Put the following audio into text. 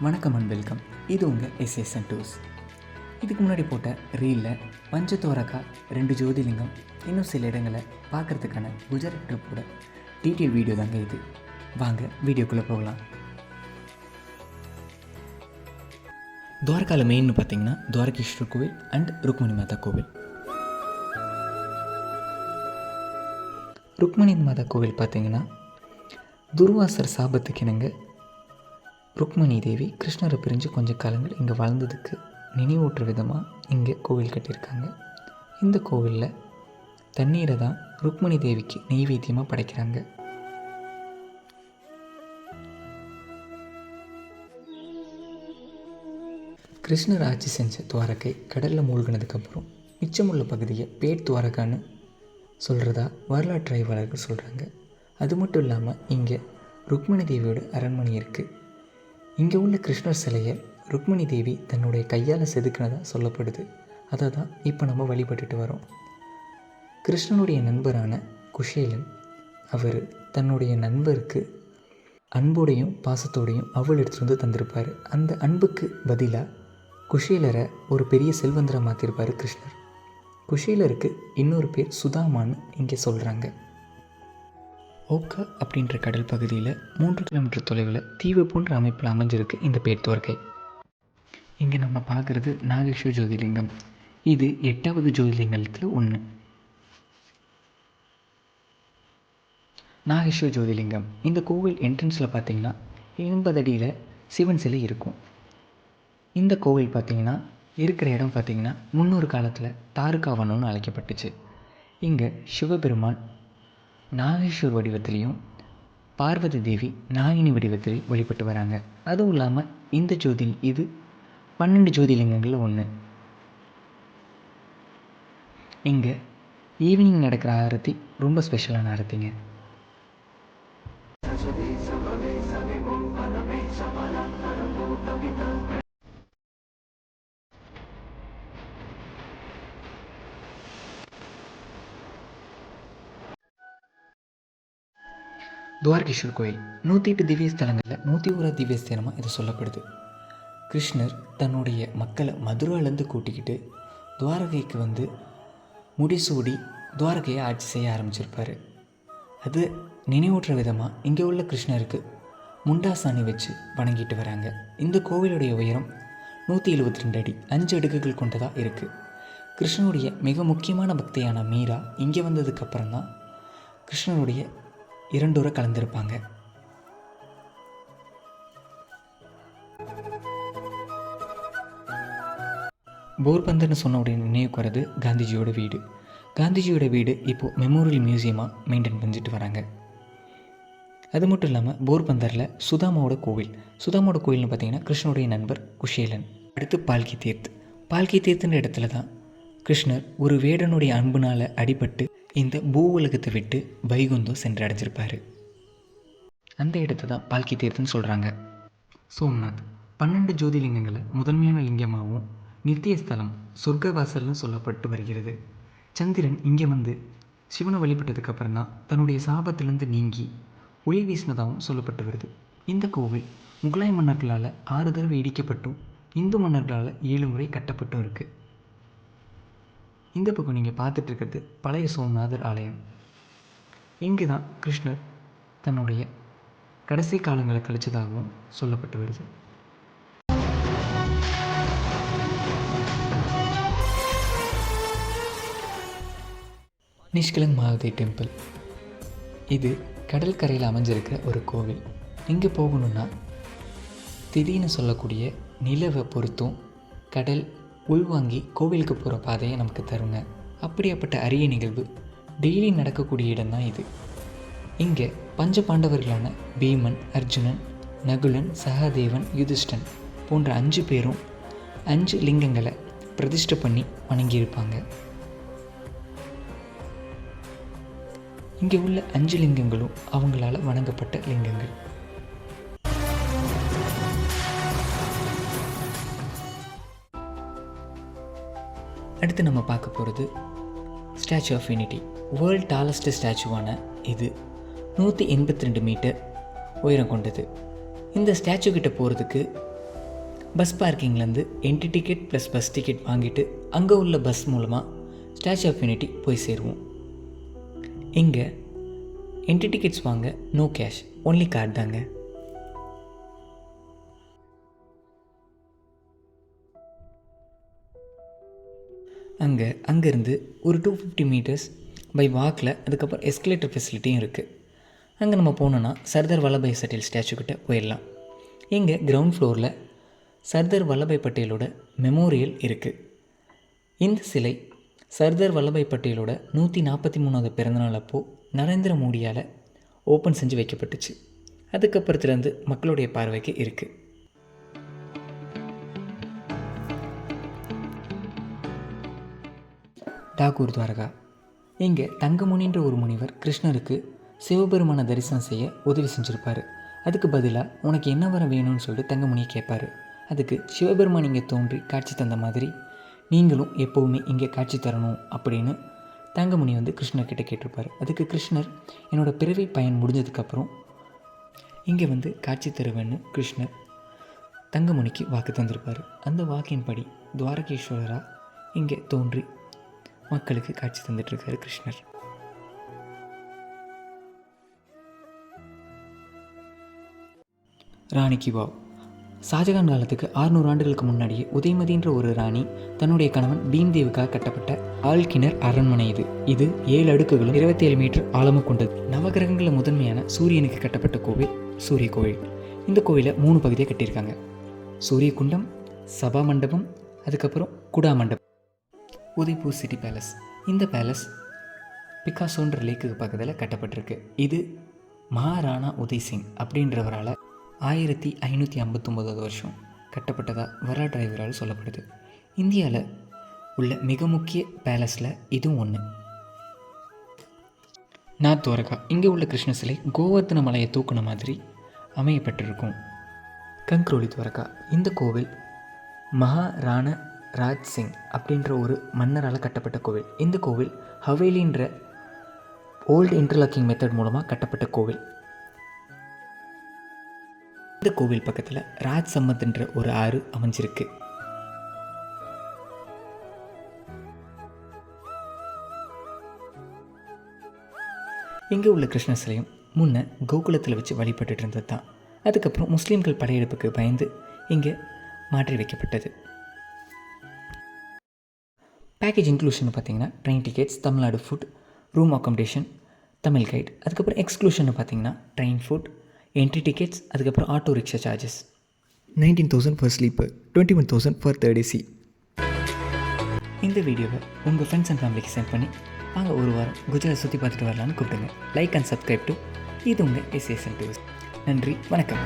வணக்கம் and welcome இது உங்கள் எஸ்எஸ்என் டூஸ் இதுக்கு முன்னாடி போட்ட ரீலில் பஞ்சத்தோரக்கா ரெண்டு ஜோதிலிங்கம் இன்னும் சில இடங்களை பார்க்குறதுக்கான குஜராத் ட்ரிப்போட டீட்டெயில் வீடியோ தாங்க இது. வாங்க வீடியோக்குள்ளே போகலாம். துவாரகாவில் மெயின்னு பார்த்தீங்கன்னா துவாரகேஸ்வரர் கோவில் அண்ட் ருக்மணி மாதா கோவில். ருக்மணி மாதா கோவில் பார்த்தீங்கன்னா துர்வாசர் சாபத்துக்கு இணங்க ருக்மணி தேவி கிருஷ்ணரை பிரிஞ்சு கொஞ்ச காலங்கள் இங்கே வாழ்ந்ததுக்கு நினைவூட்டுற விதமாக இங்கே கோவில் கட்டியிருக்காங்க. இந்த கோவிலில் தண்ணீரை தான் ருக்மணி தேவிக்கு நெய்வேத்தியமாக படைக்கிறாங்க. கிருஷ்ணர் ஆட்சி செஞ்ச துவாரக்கை கடலில் மூழ்கினதுக்கப்புறம் மிச்சமுள்ள பகுதியை பேட் துவாரகான்னு சொல்கிறதா வரலாற்று ஆய்வாளர்கள் சொல்கிறாங்க அது மட்டும் இல்லாமல் இங்கே ருக்மணி தேவியோட அரண்மனை இருக்குது இங்கே உள்ள கிருஷ்ணர் சிலையை ருக்மணி தேவி தன்னுடைய கையால் செதுக்கினதாக சொல்லப்படுது. அதை தான் இப்போ நம்ம வழிபட்டுட்டு வரோம். கிருஷ்ணனுடைய நண்பரான குஷேலன் அவர் தன்னுடைய நண்பருக்கு அன்போடையும் பாசத்தோடையும் அவள் எடுத்துகிட்டு வந்து தந்திருப்பார். அந்த அன்புக்கு பதிலாக குஷேலரை ஒரு பெரிய செல்வந்தரை மாற்றிருப்பார் கிருஷ்ணர். குஷேலருக்கு இன்னொரு பேர் சுதாமான்னு இங்கே சொல்கிறாங்க ஓக்கா அப்படின்ற கடல் பகுதியில் மூன்று கிலோமீட்டர் தொலைவில் தீவு போன்ற அமைப்பில் அமைஞ்சிருக்கு இந்த பேர் இங்கே நம்ம பார்க்குறது நாகேஸ்வர் ஜோதிலிங்கம். இது எட்டாவது ஜோதிலிங்கத்தில் ஒன்று நாகேஸ்வர் ஜோதிலிங்கம். இந்த கோவில் என்ட்ரன்ஸில் பார்த்தீங்கன்னா எண்பது அடியில் சிவன் சிலை இருக்கும். இந்த கோவில் பார்த்தீங்கன்னா இருக்கிற இடம் பார்த்தீங்கன்னா முன்னொரு காலத்தில் தாருக்காவனம்னு அழைக்கப்பட்டுச்சு. இங்கே சிவபெருமான் நாகேஸ்வர் வடிவத்திலையும் பார்வதி தேவி நாகினி வடிவத்தில் வழிபட்டு வராங்க. அதுவும் இல்லாமல் இந்த ஜோதி இது பன்னெண்டு ஜோதிலிங்கங்களில் ஒன்று இங்கே ஈவினிங் நடக்கிற ஆரத்தி ரொம்ப ஸ்பெஷலான ஆரத்திங்க. துவாரகேஸ்வர் கோயில் நூற்றி எட்டு திவ்ய ஸ்தலங்களில் நூற்றி ஒரு திவ்ய ஸ்தலமாக இது சொல்லப்படுது. கிருஷ்ணர் தன்னுடைய மக்களை மதுராலேருந்து கூட்டிக்கிட்டு துவாரகைக்கு வந்து முடிசூடி துவாரகையை ஆட்சி செய்ய ஆரம்பிச்சிருப்பார். அது நினைவூட்டுற விதமாக இங்கே உள்ள கிருஷ்ணருக்கு முண்டாசாணி வச்சு வணங்கிட்டு வராங்க. இந்த கோவிலுடைய உயரம் நூற்றி எழுபத்தி ரெண்டு அடி அஞ்சு அடுக்குகள் கொண்டதாக இருக்குது கிருஷ்ணனுடைய மிக முக்கியமான பக்தியான மீரா இங்கே வந்ததுக்கப்புறம் தான் கிருஷ்ணனுடைய இரண்டுரை கலந்திருப்பாங்க. போர்பந்தர்னு சொன்ன உடனே நினைவுக்கு வர்றது காந்திஜியோட வீடு. காந்திஜியோட வீடு இப்போது மெமோரியல் மியூசியமாக மெயின்டைன் பண்ணிட்டு வராங்க. அது மட்டும் இல்லாமல் போர்பந்தரில் சுதாமாவோட கோவில். சுதாமாவோட கோவில்னு பார்த்தீங்கன்னா கிருஷ்ணனுடைய நண்பர் குஷேலன். அடுத்து பால்கி தீர்த். பால்கி தீர்த்துன்ற இடத்துல தான் கிருஷ்ணர் ஒரு வேடனுடைய அன்புனால் அடிபட்டு இந்த பூ உலகத்தை விட்டு வைகுந்தம் சென்று அடைஞ்சிருப்பார் அந்த இடத்த தான் பால்கி தீர்த்துன்னு சொல்கிறாங்க சோம்நாத் பன்னெண்டு ஜோதிலிங்கங்களை முதன்மையான லிங்கமாகவும் நித்திய ஸ்தலம் சொர்க்கவாசல்னு சொல்லப்பட்டு வருகிறது. சந்திரன் இங்கே வந்து சிவனை வழிபட்டதுக்கப்புறம் தான் தன்னுடைய சாபத்திலிருந்து நீங்கி ஒளி வீசினதாகவும் சொல்லப்பட்டு வருது. இந்த கோவில் முகலாய மன்னர்களால் ஆறு தடவை இடிக்கப்பட்டும் இந்து மன்னர்களால் ஏழு முறை கட்டப்பட்டும் இருக்குது இந்த பக்கம் நீங்கள் பார்த்துட்டு இருக்கிறது பழைய சோமநாதர் ஆலயம். இங்கு தான் கிருஷ்ணர் தன்னுடைய கடைசி காலங்களை கழிச்சதாகவும் சொல்லப்பட்டு வருது. நிஷ்கலங் மாவதி டெம்பிள். இது கடற்கரையில் அமைஞ்சிருக்கிற ஒரு கோவில். இங்கே போகணுன்னா திடீர்னு சொல்லக்கூடிய நிலவை பொறுத்தும் கடல் உள்வாங்கி கோவிலுக்கு போகிற பாதையை நமக்கு தருங்க. அப்படியாப்பட்ட அரிய நிகழ்வு. டெய்லி நடக்கக்கூடிய இடம் தான் இது. இங்கே பஞ்ச பாண்டவர்களான பீமன் அர்ஜுனன் நகுலன் சகாதேவன் யுதிஷ்டன் போன்ற அஞ்சு பேரும் அஞ்சு லிங்கங்களை பிரதிஷ்டை பண்ணி வணங்கியிருப்பாங்க. இங்கே உள்ள அஞ்சு லிங்கங்களும் அவங்களால வணங்கப்பட்ட லிங்கங்கள். அடுத்து நம்ம பார்க்க போகிறது statue of unity world tallest ஸ்டாச்சுவான இது. நூற்றி எண்பத்தி ரெண்டு மீட்டர் உயரம் கொண்டது. இந்த ஸ்டாச்சு கிட்ட போகிறதுக்கு bus பார்க்கிங்லேருந்து entry ticket plus bus ticket வாங்கிட்டு அங்கே உள்ள பஸ் மூலமாக ஸ்டாச்சு ஆஃப் யூனிட்டி போய் சேருவோம். இங்கே என்ட்ரி டிக்கெட்ஸ் வாங்க நோ கேஷ் ஒன்லி கார்டு தாங்க. அங்கே அங்கேருந்து ஒரு டூ ஃபிஃப்டி மீட்டர்ஸ் பை வாக்கில் அதுக்கப்புறம் எஸ்கலேட்டர் ஃபெசிலிட்டியும் இருக்குது அங்கே நம்ம போனோன்னா சர்தார் வல்லபாய் பட்டேல் ஸ்டாச்சுக்கிட்ட போயிடலாம். இங்கே கிரவுண்ட் ஃப்ளோரில் சர்தார் வல்லபாய் பட்டேலோட மெமோரியல் இருக்குது இந்த சிலை சர்தார் வல்லபாய் பட்டேலோட நூற்றி நாற்பத்தி மூணாவது பிறந்தநாள் அப்போது நரேந்திர மோடியால் ஓப்பன் செஞ்சு வைக்கப்பட்டுச்சு. அதுக்கப்புறத்துலேருந்து மக்களுடைய பார்வைக்கு இருக்குது டாகூர் துவாரகா இங்கே தங்கமுனின்ற ஒரு முனிவர் கிருஷ்ணருக்கு சிவபெருமான தரிசனம் செய்ய உதவி செஞ்சுருப்பார். அதுக்கு பதிலாக உனக்கு என்ன வர வேணும்னு சொல்லிட்டு தங்கமுனியை கேட்பாரு. அதுக்கு சிவபெருமான் இங்கே தோன்றி காட்சி தந்த மாதிரி நீங்களும் எப்போவுமே இங்கே காட்சி தரணும் அப்படின்னு தங்கமுனி வந்து கிருஷ்ணர்கிட்ட கேட்டிருப்பார். அதுக்கு கிருஷ்ணர் என்னோட பிறவி பயன் முடிஞ்சதுக்கப்புறம் இங்கே வந்து காட்சி தருவேன்னு கிருஷ்ணர் தங்கமுனிக்கு வாக்கு தந்திருப்பார். அந்த வாக்கின்படி துவாரகேஸ்வரராக இங்கே தோன்றி மக்களுக்கு காட்சி தந்துட்டுருக்காரு கிருஷ்ணர். ராணி வாவ். ஷாஜகான் காலத்துக்கு 600 ஆண்டுகளுக்கு முன்னாடியே உதயமதின்ற ஒரு ராணி தன்னுடைய கணவன் பீம்தேவுக்காக கட்டப்பட்ட ஆழ்கிணர் அரண்மனை இது. இது ஏழு அடுக்குகளும் 27 மீட்டர் ஆழமும் கொண்டது. நவகிரகங்களில் முதன்மையான சூரியனுக்கு கட்டப்பட்ட கோவில் சூரிய கோவில். இந்த கோவிலை மூணு பகுதியாக கட்டியிருக்காங்க. சூரிய குண்டம் சபா மண்டபம் அதுக்கப்புறம் குடா மண்டபம். Udaipur city palace. இந்த பேலஸ் பிகாசோன்ற லேக்குக்கு பக்கத்தில் கட்டப்பட்டிருக்கு. இது மகாராணா உதய் சிங் அப்படின்றவரால் ஆயிரத்தி ஐநூற்றி ஐம்பத்தொம்போதாவது வருஷம் கட்டப்பட்டதாக வரலாற்று ஆய்வரால் சொல்லப்படுது. இந்தியாவில் உள்ள மிக முக்கிய பேலஸில் இதுவும் ஒன்று நாத் துவரகா. இங்கே உள்ள கிருஷ்ண சிலை கோவர்த்தன மலையை தூக்குன மாதிரி அமையப்பட்டிருக்கும். கங்க்ரோலி துவரகா. இந்த கோவில் மகாராண ராஜ் சிங் அப்படின்ற ஒரு மன்னரால் கட்டப்பட்ட கோவில். இந்த கோவில் ஹவேலின்ற ஓல்டு இன்டர்லாக்கிங் மெத்தட் மூலமாக கட்டப்பட்ட கோவில். இந்த கோவில் பக்கத்தில் ராஜ் சம்மத்ன்ற ஒரு ஆறு அமைஞ்சிருக்கு. இங்கே உள்ள கிருஷ்ண சிலையும் முன்ன கோகுலத்தில் வச்சு வழிபட்டுட்டு இருந்தது தான் அதுக்கப்புறம் முஸ்லீம்கள் படையெடுப்புக்கு பயந்து இங்கே மாற்றி வைக்கப்பட்டது பேக்கேஜ் இன்க்ளூஷன் பார்த்தீங்கன்னா train tickets Tamil Nadu food room accommodation Tamil guide அதுக்கப்புறம் எக்ஸ்க்ளூஷன் பார்த்தீங்கன்னா ட்ரெயின் ஃபுட் என்ட்ரி டிக்கெட்ஸ் அதுக்கப்புறம் auto rickshaw charges nineteen thousand for sleeper twenty one thousand for third AC இந்த வீடியோவை உங்கள் ஃப்ரெண்ட்ஸ் அண்ட் ஃபேமிலிக்கு send பண்ணி வாங்க ஒரு வாரம் குஜராத் சுற்றி பார்த்துட்டு வரலான்னு கூப்பிடுங்க. லைக் அண்ட் சப்ஸ்கிரைப் டு இது உங்கள் எஸ்எஸ்என் டூஸ் நன்றி வணக்கம்.